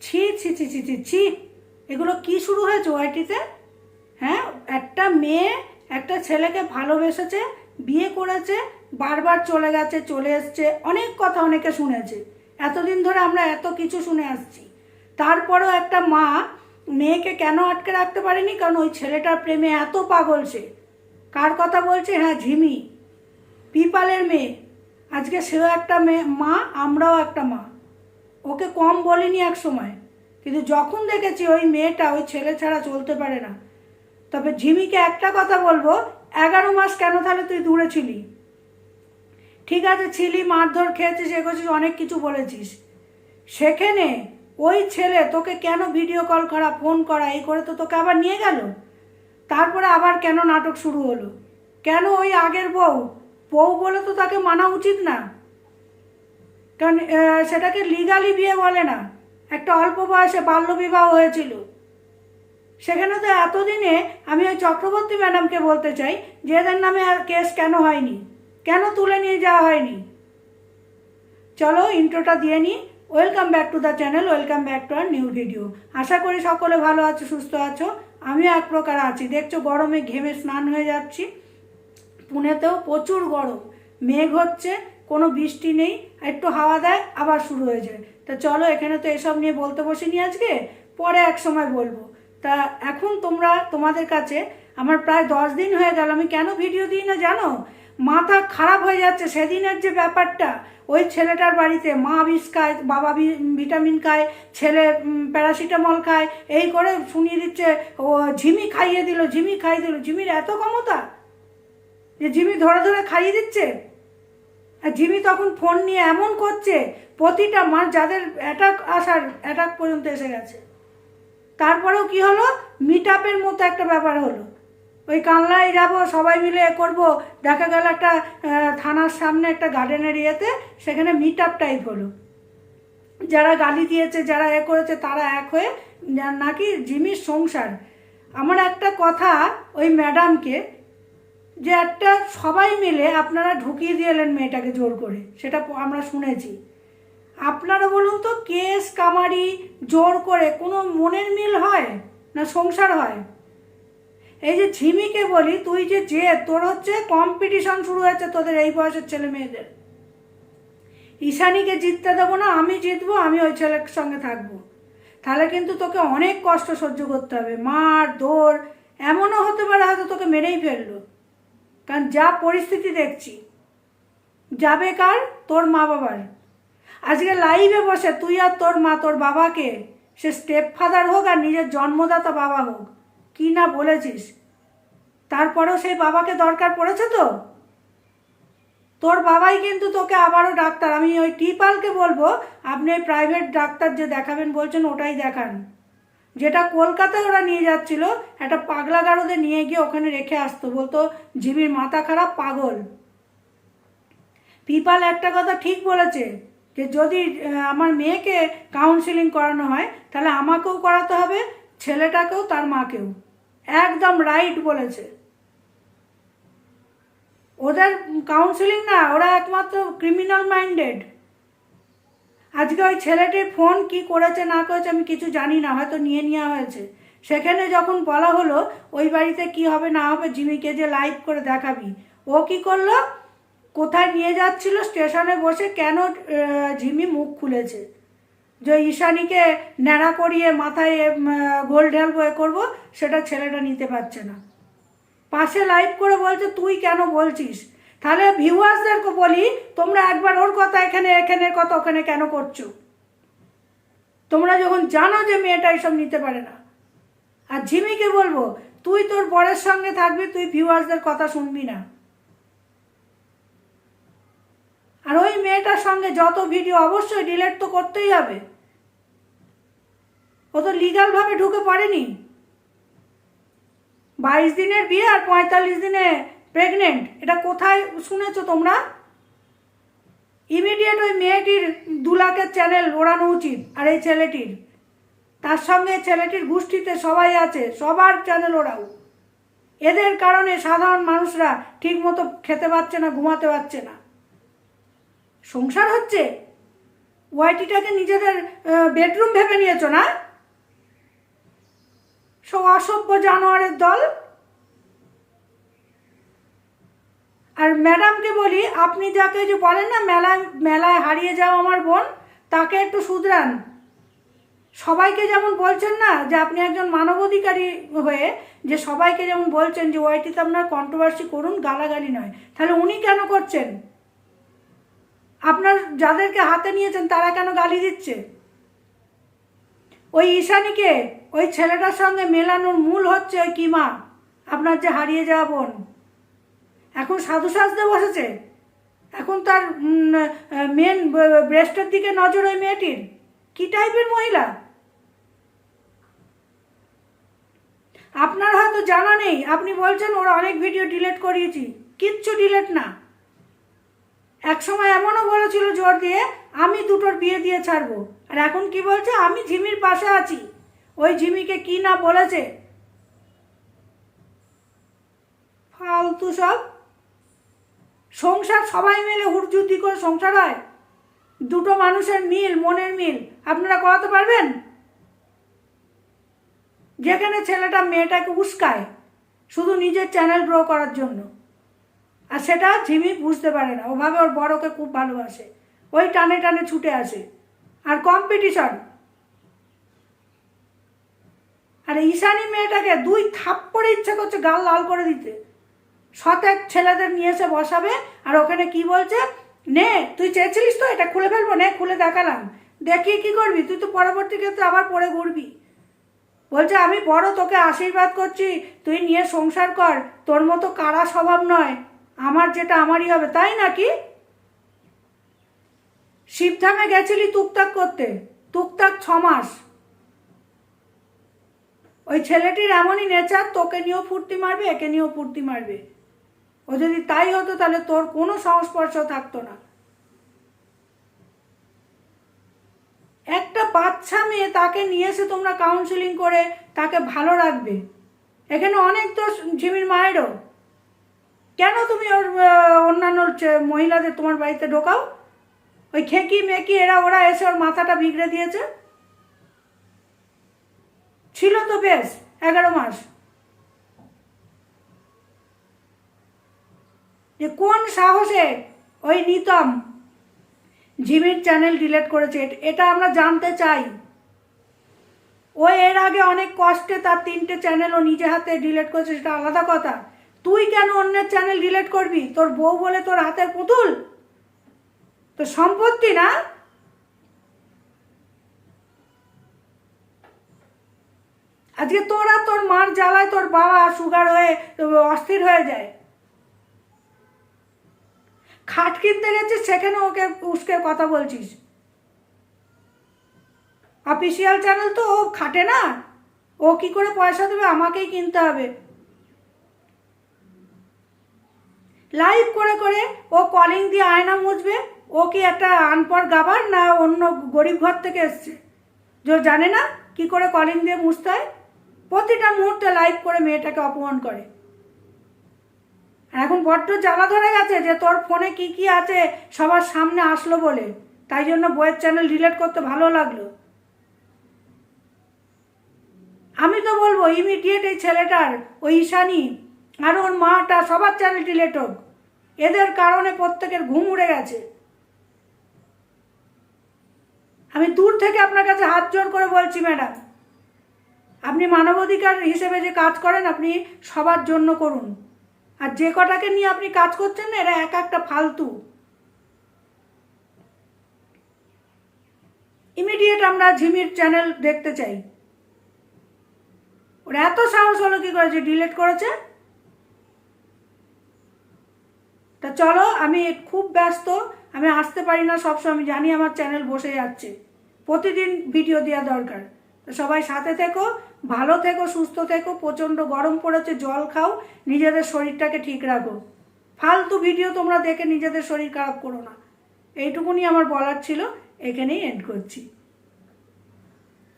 ছি ছি ছি ছি ছি ছি। এগুলো কি শুরু হয়েছে ওয়াইটিতে হ্যাঁ একটা মেয়ে একটা ছেলেকে ভালোবেসেছে, বিয়ে করেছে, বারবার চলে গেছে, চলে এসছে, অনেক কথা অনেকে শুনেছে। এতদিন ধরে আমরা এত কিছু শুনে আসছি। তারপরেও একটা মা মেয়েকে কেন আটকে রাখতে পারেনি? কারণ ওই ছেলেটার প্রেমে এত পাগল সে। কার কথা বলছে? হ্যাঁ ঝিমি। পিপালের মেয়ে। আজকে সেও একটা মেয়ে মা, আমরাও একটা মা। ওকে কম বলিনি এক সময়। কিন্তু যখন দেখেছি ওই মেয়েটা ওই ছেলে ছাড়া চলতে পারে না, তবে ঝিমিকে একটা কথা বলব, এগারো মাস কেন তাহলে তুই দূরে ছিলি? ঠিক আছে, ছিলি, মারধর খেয়েছিস এগোছিস অনেক কিছু বলেছিস। সেখানে ওই ছেলে তোকে কেন ভিডিও কল করা ফোন করা, এই করে তো তোকে আবার নিয়ে গেল? তারপরে আবার কেন নাটক শুরু হলো? কেন ওই আগের বউ? বউ বলে তো তাকে মানা উচিত না। কারণ সেটাকে লিগালি বিয়ে বলে না। একটা অল্প বয়সে বাল্যবিবাহ হয়েছিল। সেখানে তো এতদিনে আমি ওই চক্রবর্তী ম্যাডামকে বলতে চাই, যে এদের নামে আর কেস কেন হয়নি? কেন তুলে নিয়ে যাওয়া হয়নি? চলো ইন্ট্রোটা দিয়ে নিই welcome back to the channel welcome back to our new video আশা করি সকলে ভালো আছো, সুস্থ আছো। আমিও এক প্রকার আছি। দেখছ, গরমে ঘেমে স্নান হয়ে যাচ্ছি। পুনেতেও প্রচুর গরম। মেঘ হচ্ছে কোনো বৃষ্টি নেই, একটু হাওয়া দেয়, আবার শুরু হয়ে যায়। তা চলো, এখানে তো এসব নিয়ে বলতে বসিনি আজকে, পরে এক সময় বলব। তা এখন তোমরা, তোমাদের কাছে আমার প্রায় দশ দিন হয়ে গেল, আমি কেন ভিডিও দিই না জানো? মাথা খারাপ হয়ে যাচ্ছে সেদিনের যে ব্যাপারটা। ওই ছেলেটার বাড়িতে মা বিষ খায়, বাবা ভিটামিন খায়, ছেলে প্যারাসিটামল খায়, এই করে শুনিয়ে দিচ্ছে, ও ঝিমি খাইয়ে দিল, ঝিমি খাইয়ে দিল, ঝিমির এত ক্ষমতা যে ঝিমি ধরে ধরে খাইয়ে দিচ্ছে? জিমি তখন ফোন নিয়ে এমন করছে, প্রতিটা মাস যাদের অ্যাটাক আসার অ্যাটাক পর্যন্ত এসে গেছে। তারপরেও কি হলো? মিট আপের মতো একটা ব্যাপার হলো। ওই কানলায় যাব সবাই মিলে এ করব, দেখা গেল একটা থানার সামনে একটা গার্ডেনের ইয়েতে সেখানে মিট আপ টাইপ হলো। যারা গালি দিয়েছে, যারা এ করেছে, তারা এক হয়ে নাকি জিমির সংসার। আমার একটা কথা, ওই ম্যাডামকে যে একটা সবাই মিলে আপনারা ঢুকিয়ে দিয়ে এলেন মেয়েটাকে জোর করে, সেটা আমরা শুনেছি। আপনারা বলুন তো, কেস, কামারি, জোর করে কোনো মনের মিল হয় না সংসার হয়? এই যে ঝিমিকে বলি, তুই যে যে, তোর হচ্ছে কম্পিটিশন শুরু হয়েছে তোদের এই বয়সের ছেলে মেয়েদের। ঈশানীকে জিততে দেবো না, আমি জিতবো, আমি ওই ছেলের সঙ্গে থাকব। তাহলে কিন্তু তোকে অনেক কষ্ট সহ্য করতে হবে, মার, দৌড়, এমনও হতে পারে হয়তো তোকে মেরেই ফেলল। কারণ যা পরিস্থিতি দেখছি, যাবে কার? তোর মা বাবার। আজকে লাইভে বসে তুই আর তোর মা, তোর বাবাকে, সে স্টেপ ফাদার হোক আর নিজের জন্মদাতা বাবা হোক, কি না বলেছিস? তারপরেও সেই বাবাকে দরকার পড়েছে তো? তোর বাবাই কিন্তু তোকে আবারও ডাক্তার। আমি ওই টিপালকে বলব, আপনি প্রাইভেট ডাক্তার যে দেখাবেন বলছেন, ওটাই দেখান। যেটা কলকাতায় ওরা নিয়ে যাচ্ছিল, একটা পাগলা গারদে নিয়ে গিয়ে ওখানে রেখে আসতো, বলতো, জিমির মাথা খারাপ, পাগল। পিপাল একটা কথা ঠিক বলেছে, যে যদি আমার মেয়েকে কাউন্সিলিং করানো হয়, তাহলে আমাকেও করাতে হবে, ছেলেটাকেও, তার মাকেও। একদম রাইট বলেছে। ওদের কাউন্সিলিং না, ওরা একমাত্র ক্রিমিনাল মাইন্ডেড আজকে ওই ছেলেটির ফোন কি করেছে, না করেছে আমি কিছু জানি না, হয়তো নিয়ে নেওয়া হয়েছে। সেখানে যখন বলা হলো, ওই বাড়িতে কি হবে, না হবে, জিমিকে যে লাইভ করে দেখাবি। ও কি করল? কোথায় নিয়ে যাচ্ছিল, স্টেশনে বসে কেন ঝিমি মুখ খুলেছে? যে ঈশানীকে ন্যাড়া করিয়ে মাথায় গোল ঢালবো এ করব, সেটা ছেলেটা নিতে পারছে না। পাশে লাইভ করে বলছে, তুই কেন বলছিস? তাহলে ভিউয়ার্সদেরকে বলি, তোমরা একবার ওর কথা এখানে এখানের কথা ওখানে কেন করছ? তোমরা যখন জানো যে মেয়েটা এসব নিতে পারে না। আর ঝিমিকে বলব, তুই তোর বরের সঙ্গে থাকবি, তুই ভিউয়ার্সদের কথা শুনবি না। আর ওই মেয়েটার সঙ্গে যত ভিডিও অবশ্যই ডিলেট তো করতেই হবে। ও তো লিগালভাবে ঢুকে পড়েনি। বাইশ দিনের বিয়ে আর পঁয়তাল্লিশ দিনে প্রেগনেন্ট এটা কোথায় শুনেছো তোমরা? ইমিডিয়েট ওই মেয়েটির দু লাখের চ্যানেল ওড়ানো উচিত, আর এই ছেলেটির। তার সঙ্গে ছেলেটির গোষ্ঠীতে সবাই আছে, সবার চ্যানেল ওড়াও। এদের কারণে সাধারণ মানুষরা ঠিকমতো খেতে পাচ্ছে না, ঘুমাতে পারছে না। সংসার হচ্ছে? ওয়াইটিটাকে নিজেদের বেডরুম ভেবে নিয়েছো না? সব অসভ্য জানোয়ারের দল। আর ম্যাডামকে বলি, আপনি যাকে যে বলেন না মেলায় মেলায় হারিয়ে যাও আমার বোন, তাকে একটু শুধরান। সবাইকে যেমন বলছেন না, যে আপনি একজন মানবাধিকারী হয়ে, যে সবাইকে যেমন বলছেন যে ওয়াইটিতে আপনার কন্ট্রোভার্সি করুন, গালাগালি নয়। তাহলে উনি কেন করছেন? আপনার যাদেরকে হাতে নিয়েছেন, তারা কেন গালি দিচ্ছে? ওই ঈশানীকে, ওই ছেলেটার সঙ্গে মেলানোর মূল হচ্ছে ওই কিমা, আপনার যে হারিয়ে যাওয়া বোন। এখন সাধু সাজতে বসেছে। এখন তার মেন ব্রেস্টের দিকে নজর ওই মেয়েটির। কি টাইপের মহিলা? আপনার হয়তো জানা নেই, আপনি বলছেন ওর অনেক ভিডিও ডিলিট করিয়েছি। কিচ্ছু ডিলেট না। এক সময় এমনও বলেছিল জোর দিয়ে, আমি দুটোর বিয়ে দিয়ে ছাড়বো। আর এখন কি বলছে? আমি ঝিমির পাশে আছি। ওই ঝিমিকে কি না বলেছে? ফালতু সব। সংসার, সবাই মিলে হুড়যুদ্ধি করে সংসার হয়। দুটো মানুষের মিল, মনের মিল, আপনারা করাতে পারবেন? যেখানে ছেলেটা মেয়েটাকে উস্কায়, শুধু নিজের চ্যানেল গ্রো করার জন্য। আর সেটা ঝিমি বুঝতে পারে না, ওভাবে ওর বড়কে খুব ভালোবাসে। ওই টানে টানে ছুটে আসে। আর কম্পিটিশন আর ঈশানী মেয়েটাকে দুই থাপ্পড়ে ইচ্ছা করছে গাল লাল করে দিতে। শতেক ছেলেদের নিয়ে এসে বসাবে, আর ওখানে কি বলছে? নে, তুই চেয়েছিলিস তো, এটা খুলে ফেলব, নে, খুলে দেখালাম। দেখিয়ে কি করবি? তুই তো পরবর্তী ক্ষেত্রে আবার পরে ঘুরবি। বলছে, আমি বড় তোকে আশীর্বাদ করছি। তুই নিয়ে সংসার কর। তোর মতো কারা স্বভাব নয়। আমার যেটা, আমারই হবে, তাই নাকি? শিবধামে গেছিলি টুকটাক করতে, টুকটাক ছ মাস ওই ছেলেটির এমনই নেচার, তোকে নিয়েও ফুর্তি মারবে, একে নিয়েও ফুর্তি মারবে। ও যদি তাই হতো তাহলে তোর কোনো সংস্পর্শ থাকতো না। একটা বাচ্চা মেয়ে তাকে নিয়ে এসে তোমরা কাউন্সিলিং করে তাকে ভালো রাখবে। এখানে অনেক তো ঝিমির মায়েরও। কেন তুমি ওর অন্যান্য মহিলাদের তোমার বাড়িতে ঢোকাও? ওই খেকি মেকি এরা, ওরা এসে ওর মাথাটা বিগড়ে দিয়েছে? ছিল তো বেশ, এগারো মাস। যে কোন সাহসে ওই নিতম জিমির চ্যানেল ডিলেট করেছে, এটা আমরা জানতে চাই। ও এর আগে অনেক কষ্টে তার তিনটে চ্যানেল ও নিজে হাতে ডিলেট করেছে, সেটা আলাদা কথা। তুই কেন অন্যের চ্যানেল ডিলেট করবি? তোর বউ বলে তোর হাতের পুতুল? তো সম্পত্তি না? আজকে তোরা তোর মার জ্বালায় তোর বাবা সুগার হয়ে, অস্থির হয়ে যায়। খাট কিনতে গেছিস, সেখানে ওকে, উসকে কথা বলছিস? অফিসিয়াল চ্যানেল তো ও খাটে না। ও কি করে পয়সা দেবে? আমাকেই কিনতে হবে। লাইভ করে করে ও কলিং দিয়ে আয়না মুছবে। ও কি একটা আনপড় গাবার না অন্য গরিব ঘর থেকে এসছে? যে জানে না কি করে কলিং দিয়ে মুছতে হয়? প্রতিটা মুহূর্তে লাইভ করে মেয়েটাকে অপমান করে। এখন বড্ড জ্বালা ধরে গেছে যে তোর ফোনে কি কি আছে সবার সামনে আসলো বলে। তাই জন্য বইয়ের চ্যানেল ডিলেট করতে ভালো লাগল। আমি তো বলব ইমিডিয়েট এই ছেলেটার, ওই ঈশানী, আর ওর মাটা, সবার চ্যানেল ডিলেট হোক। এদের কারণে প্রত্যেকের ঘুম উড়ে গেছে। আমি দূর থেকে আপনার কাছে হাত জোর করে বলছি, ম্যাডাম, আপনি মানবাধিকার হিসেবে যে কাজ করেন, আপনি সবার জন্য করুন। আর যে কটাকে নিয়ে আপনি কাজ করছেন না, এরা এক একটা ফালতু। ইমিডিয়েট আমরা ঝিমির চ্যানেল দেখতে চাই। ওর এত সাহস হলো কি করেছে ডিলেট করেছে? তা চলো, আমি খুব ব্যস্ত, আমি আসতে পারি না, সবসময় আমি জানি আমার চ্যানেল বসে যাচ্ছে। প্রতিদিন ভিডিও দেওয়া দরকার। তো সবাই সাথে থেকো ভালো থেকো, সুস্থ থেকো, প্রচণ্ড গরম পড়েছে, জল খাও, নিজেদের শরীরটাকে ঠিক রাখো। ফালতু ভিডিও তোমরা দেখে নিজেদের শরীর খারাপ করো না। এইটুকুনি আমার বলার ছিল, এখানেই এন্ড করছি।